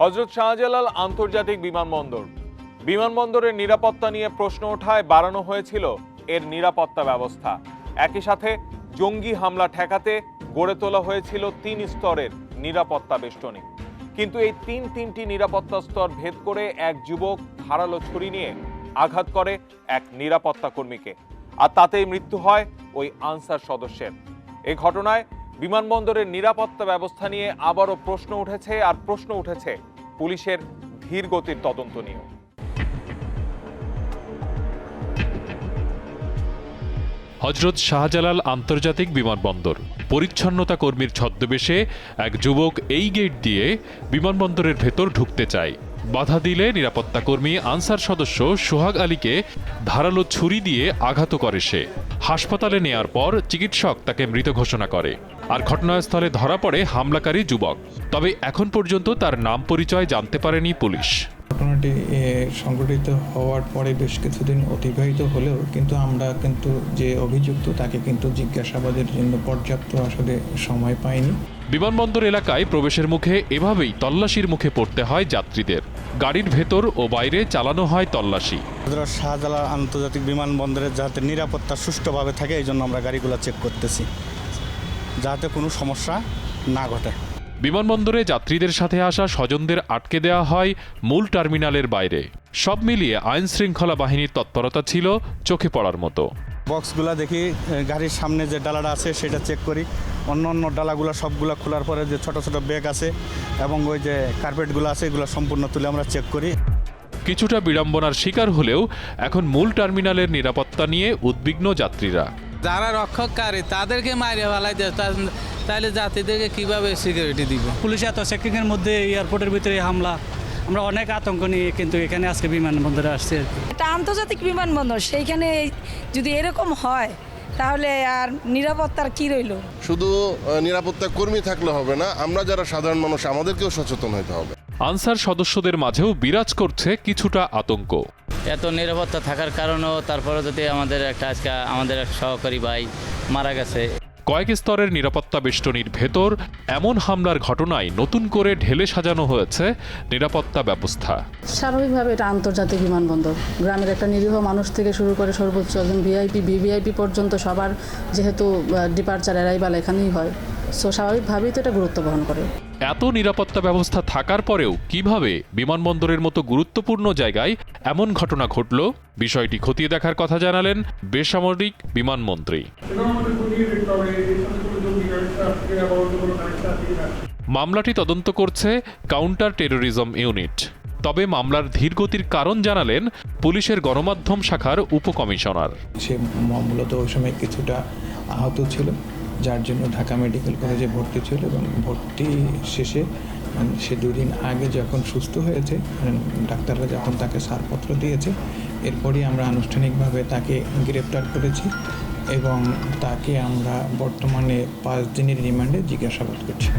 হজরত শাহজালাল আন্তর্জাতিক বিমানবন্দর। বিমানবন্দরের নিরাপত্তা নিয়ে প্রশ্ন ওঠায় বাড়ানো হয়েছিল এর নিরাপত্তা ব্যবস্থা। একই সাথে জঙ্গি হামলা ঠেকাতে গড়ে তোলা হয়েছিল তিন স্তরের নিরাপত্তা বেষ্টনী। কিন্তু এই তিন তিনটি নিরাপত্তা স্তর ভেদ করে এক যুবক ধারালো ছুরি নিয়ে আঘাত করে এক নিরাপত্তা কর্মীকে। আর তাতেই মৃত্যু হয় ওই আনসার সদস্যের। এই ঘটনায় বিমানবন্দরের নিরাপত্তা ব্যবস্থা নিয়ে আবারও প্রশ্ন উঠেছে, আর প্রশ্ন উঠেছে পুলিশের ধীর গতির তদন্ত নিয়েও। হজরত শাহজালাল আন্তর্জাতিক বিমানবন্দর, পরিচ্ছন্নতা কর্মীর ছদ্মবেশে এক যুবক এই গেট দিয়ে বিমানবন্দরের ভেতর ঢুকতে চায়। বাধা দিলে নিরাপত্তা কর্মী আনসার সদস্য সোহাগ আলীকে ধারালো ছুরি দিয়ে আঘাত করে সে। হাসপাতালে নেয়ার পর চিকিৎসক তাকে মৃত ঘোষণা করে। আর ঘটনাস্থলে ধরা পড়ে হামলাকারী যুবক। তবে এখন পর্যন্ত তার নাম পরিচয় জানতে পারেনি পুলিশ। ঘটনাটি এ, সংঘটিত হওয়ার পরে বেশ কিছুদিন অতিবাহিত হলেও কিন্তু আমরা কিন্তু যে অভিযুক্ত তাকে কিন্তু জিজ্ঞাসাবাদের জন্য পর্যাপ্ত আসলে সময় পাইনি। বিমানবন্দর এলাকায় প্রবেশের মুখে এভাবেই তল্লাশির মুখে পড়তে হয় যাত্রীদের। গাড়ির ভেতর ও বাইরে চালানো হয় তল্লাশি। শাহজালাল আন্তর্জাতিক বিমানবন্দরে যাতে নিরাপত্তা সুষ্ঠুভাবে থাকে এই জন্য আমরা গাড়িগুলো চেক করতেছি। যাতে কোনো সমস্যা না ঘটে। বিমানবন্দরে যাত্রীদের সাথে আসা স্বজনদের আটকে দেওয়া হয় মূল টার্মিনালের বাইরে। সব মিলিয়ে আইন শৃঙ্খলা বাহিনীর তৎপরতা ছিল চোখে পড়ার মতো। বক্সগুলো দেখি গাড়ির সামনে যে ডালাটা আছে সেটা চেক করি। অন্য অন্য ডালাগুলো সবগুলো খোলার পরে যে ছোট ছোট ব্যাগ আছে এবং ওই যে কার্পেটগুলো আছে এগুলো সম্পূর্ণ তুলে আমরা চেক করি। কিছুটা বিড়ম্বনার শিকার হলেও এখন মূল টার্মিনালের নিরাপত্তা নিয়ে উদ্বিগ্ন যাত্রীরা। যারা রক্ষককারী তাদেরকে মারিয়ে ফেলাই দেয়। তাহলে যাত্রীদেরকে কীভাবে সিকিউরিটি দিব? পুলিশ এত চেকিংয়ের মধ্যে এয়ারপোর্টের ভিতরে হামলা। আমরা অনেক আতঙ্ক নিয়ে কিন্তু এখানে আজকে বিমানবন্দরে আসছি এটা আন্তর্জাতিক বিমানবন্দর সেইখানে যদি এরকম হয় তাহলে আর নিরাপত্তার কি রইল? শুধু নিরাপত্তা কর্মী থাকলে হবে না আমরা যারা সাধারণ মানুষ আমাদেরকেও সচেতন হতে হবে। আনসার সদস্যদের মাঝেও বিরাজ করছে কিছুটা আতঙ্ক। এত নিরাপত্তা থাকার কারণেও তারপরে যদি আমাদের একটা আজকে আমাদের এক সহকারী ভাই মারা গেছে। কয়েক স্তরের নিরাপত্তা বেষ্টনীর ভেতর এমন হামলার ঘটনায় নতুন করে ঢেলে সাজানো হয়েছে নিরাপত্তা ব্যবস্থা। স্বাভাবিকভাবে এটা আন্তর্জাতিক বিমানবন্দর। গ্রামের একটা নিরীহ মানুষ থেকে শুরু করে সর্বোচ্চ একজন ভিআইপি ভিভিআইপি পর্যন্ত সবার যেহেতু ডিপার্চার অ্যারাইভাল এখানেই হয়। সো স্বাভাবিকভাবেই তো এটা গুরুত্ব বহন করে। এত নিরাপত্তা ব্যবস্থা থাকার পরেও কীভাবে বিমানবন্দরের মতো গুরুত্বপূর্ণ জায়গায় এমন ঘটনা ঘটল বিষয়টি খতিয়ে দেখার কথা জানালেন বেসামরিক বিমানমন্ত্রী মামলাটি তদন্ত করছে কাউন্টার টেরোরিজম ইউনিট। তবে মামলার ধীরগতির কারণ জানালেন পুলিশের গণমাধ্যম শাখার উপকমিশনার। সে মূলত ওই সময় কিছুটা আহত ছিল। যার জন্য ঢাকা মেডিকেল কলেজে ভর্তি ছিল এবং ভর্তি শেষে সে দুদিন আগে যখন সুস্থ হয়েছে ডাক্তাররা যখন তাকে ছাড়পত্র দিয়েছে, এরপরই আমরা আনুষ্ঠানিকভাবে তাকে গ্রেপ্তার করেছি এবং তাকে আমরা বর্তমানে পাঁচ দিনের রিমান্ডে জিজ্ঞাসাবাদ করছি।